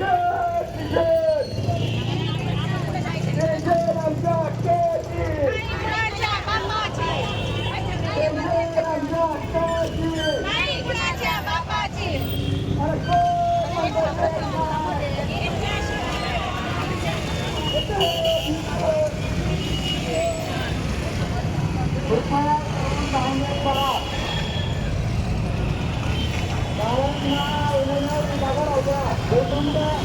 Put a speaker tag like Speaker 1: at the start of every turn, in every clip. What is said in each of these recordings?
Speaker 1: Let's! Yeah.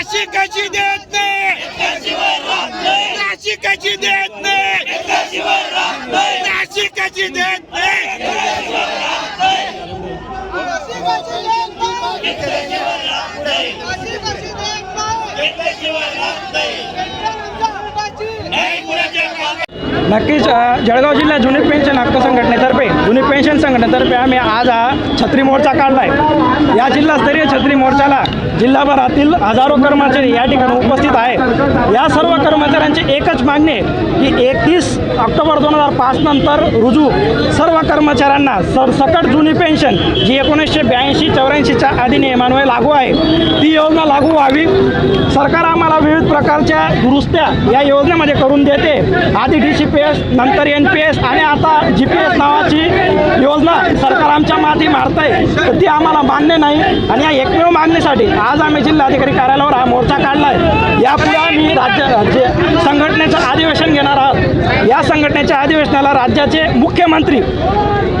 Speaker 1: देत नाही.
Speaker 2: देत नाही. देत नक्कीच जळगाव जिल्हा जुनी पेन्शन हक्क संघटनेतर्फे जुनी पेन्शन संघटनेतर्फे आम्ही आज हा छत्री मोर्चा काढला आहे या जिल्हास्तरीय छत्री मोर्चाला जिल्हाभरातील हजारो कर्मचारी या ठिकाणी उपस्थित आहे. या सर्व कर्मचाऱ्यांची एकच मागणी आहे की एकतीस ऑक्टोबर दोन हजार पाच नंतर रुजू. सर्व कर्मचाऱ्यांना सरसकट जुनी पेन्शन जी एकोणीसशे ब्याऐंशी चौऱ्याऐंशीच्या अधिनियमान्वये लागू आहे ती योजना लागू व्हावी. सरकार आम्हाला विविध प्रकारच्या दुरुस्त्या या योजनेमध्ये करून देते. आधी डी सी पी एस नंतर एन पी एस आणि आता जी पी एस नावाची योजना सरकार आमच्या माती मारत आहे तर ती आम्हाला मान्य नाही. आणि या एकमेव मागणीसाठी आज आम्ही जिल्हाधिकारी कार्यालयावर हा मोर्चा काढला आहे यापुढे आम्ही राज्य राज्य संघटनेचं अधिवेशन घेणार आहोत या संघटनेच्या अधिवेशनाला राज्याचे मुख्यमंत्री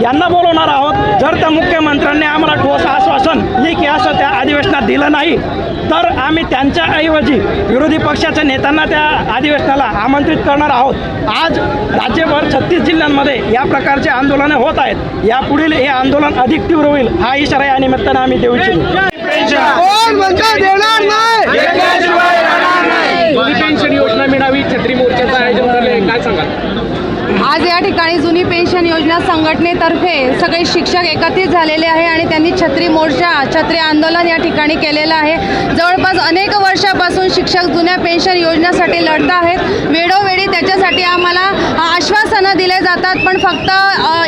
Speaker 2: यांना बोलवणार आहोत. जर त्या मुख्यमंत्र्यांनी आम्हाला ठोस आश्वासन लेखी असं त्या अधिवेशनात दिलं नाही तर आम्ही त्यांच्या ऐवजी विरोधी पक्षाच्या नेत्यांना त्या अधिवेशनाला आमंत्रित करणार आहोत. आज राज्यभर छत्तीस जिल्ह्यांमध्ये या प्रकारचे आंदोलने होत आहेत. यापुढील हे आंदोलन अधिक तीव्र होईल हा इशारा या निमित्तानं आम्ही देऊ इच्छितो.
Speaker 3: पेन्शन योजना मिळावी छत्री मोर्चाचं आयोजन काय सांगाल?
Speaker 1: आज या ठिकाणी जुनी पेन्शन योजना संघटनेतर्फे सगळे शिक्षक एकत्रित झालेले आहे आणि त्यांनी छत्री मोर्चा छत्री आंदोलन या ठिकाणी केलेलं आहे. जवळपास अनेक वर्षापासून शिक्षक जुन्या पेन्शन योजनेसाठी लढत आहेत. वेळोवेळी त्याच्यासाठी आम्हाला आश्वासनं दिले जातात पण फक्त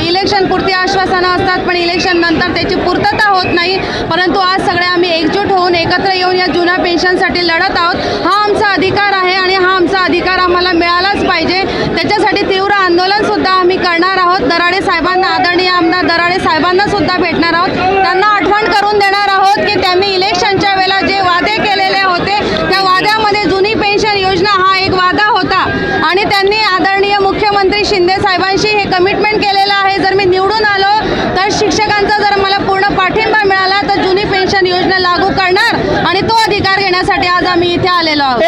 Speaker 1: इलेक्शनपुरती आश्वासनं असतात पण इलेक्शन नंतर त्याची पूर्तता होत नाही. परंतु आज सगळे आम्ही एकजूट होऊन एकत्र येऊन या जुन्या पेन्शनसाठी लढत आहोत. हा आमचा अधिकार आहे आणि हा आमचा अधिकार आम्हाला मिळालाच पाहिजे त्याच्यासाठी तीव्र आंदोलन सुद्धा आम्ही करणार आहोत. दराडे साहेबांना आदरणीय आमदार दराडे साहेबांना सुद्धा भेटणार आहोत. त्यांना आठवण करून देणार आहोत की त्यांनी इलेक्शनच्या वेळेला जे वादे केलेले होते त्या वाद्यामध्ये जुनी पेन्शन योजना हा एक वादा होता. आणि त्यांनी आदरणीय मुख्यमंत्री शिंदे साहेबांशी हे कमिटमेंट केलेलं आहे. जर मी निवडून आलो तर शिक्षकांचा जर मला पूर्ण पाठिंबा मिळाला तर जुनी पेन्शन योजना लागू करणार आणि तो अधिकार घेण्यासाठी आज आम्ही इथे आलेलो आहोत.